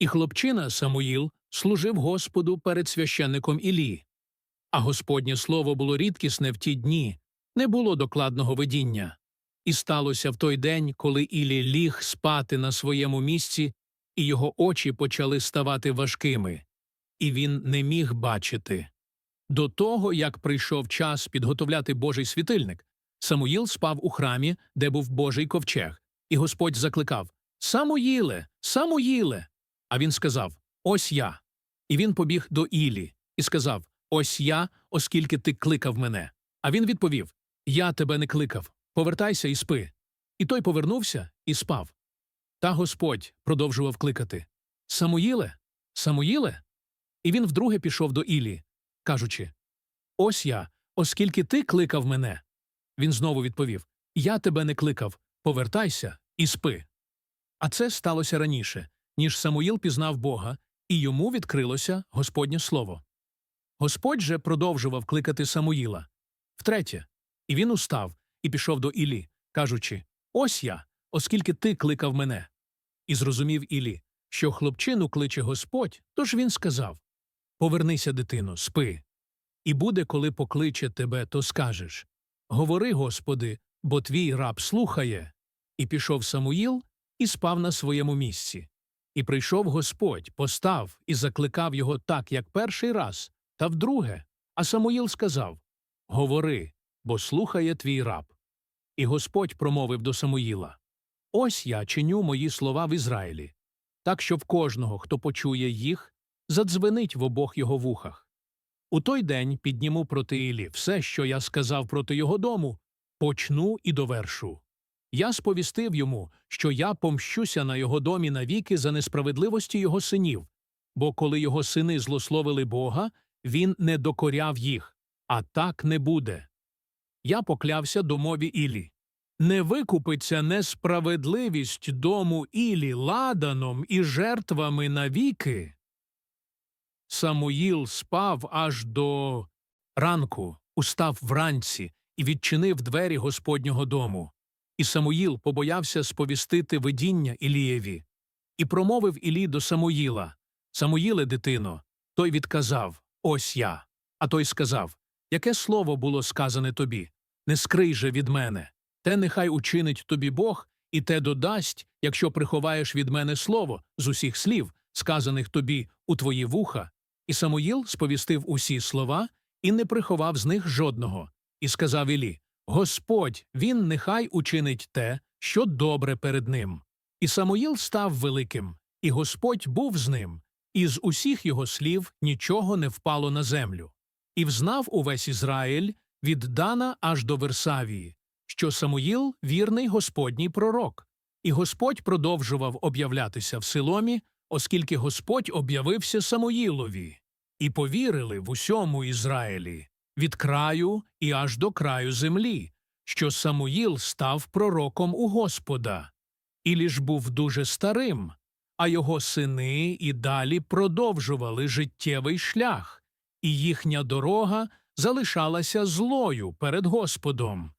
І хлопчина Самуїл служив Господу перед священником Ілі. А Господнє слово було рідкісне в ті дні, не було докладного видіння. І сталося в той день, коли Ілі ліг спати на своєму місці, і його очі почали ставати важкими, і він не міг бачити. До того, як прийшов час підготовляти Божий світильник, Самуїл спав у храмі, де був Божий ковчег, і Господь закликав Самуїле, Самуїле. А він сказав Ось я. І він побіг до Ілі і сказав Ось я, оскільки ти кликав мене. А він відповів Я тебе не кликав. Повертайся і спи. І той повернувся і спав. Та Господь продовжував кликати Самуїле, Самуїле. І він вдруге пішов до Ілі, кажучи Ось я, оскільки ти кликав мене. Він знову відповів Я тебе не кликав, повертайся і спи. А це сталося раніше, ніж Самуїл пізнав Бога, і йому відкрилося Господнє слово. Господь же продовжував кликати Самуїла. Втретє, і він устав і пішов до Ілі, кажучи Ось я, оскільки ти кликав мене. І зрозумів Ілі, що хлопчину кличе Господь, тож він сказав Повернися, дитино, спи. І буде, коли покличе тебе, то скажеш Говори, Господи, бо твій раб слухає. І пішов Самуїл і спав на своєму місці. І прийшов Господь, постав і закликав його так, як перший раз, та вдруге. А Самуїл сказав Говори, бо слухає твій раб. І Господь промовив до Самуїла Ось я чиню мої слова в Ізраїлі, так що в кожного, хто почує їх, задзвенить в обох його вухах. У той день підніму проти Ілі все, що я сказав проти його дому, почну і довершу. Я сповістив йому, що я помщуся на його домі навіки за несправедливості його синів, бо коли його сини злословили Бога, він не докоряв їх, а так не буде. Я поклявся домові Ілі. Не викупиться несправедливість дому Ілі ладаном і жертвами навіки. Самуїл спав аж до ранку, устав вранці і відчинив двері Господнього дому. І Самуїл побоявся сповістити видіння Ілієві. І промовив Ілі до Самуїла Самуїле, дитино. Той відказав Ось я. А той сказав Яке слово було сказане тобі? Не скрий же від мене. Те нехай учинить тобі Бог, і те додасть, якщо приховаєш від мене слово з усіх слів, сказаних тобі у твої вуха. І Самуїл сповістив усі слова і не приховав з них жодного, і сказав Ілі Господь, він нехай учинить те, що добре перед ним. І Самуїл став великим, і Господь був з ним, і з усіх його слів нічого не впало на землю. І взнав увесь Ізраїль від Дана аж до Версавії, що Самуїл вірний Господній пророк. І Господь продовжував об'являтися в Силомі, оскільки Господь об'явився Самуїлові, і повірили в усьому Ізраїлі від краю і аж до краю землі, що Самуїл став пророком у Господа, і ліж був дуже старим, а його сини і далі продовжували життєвий шлях, і їхня дорога залишалася злою перед Господом.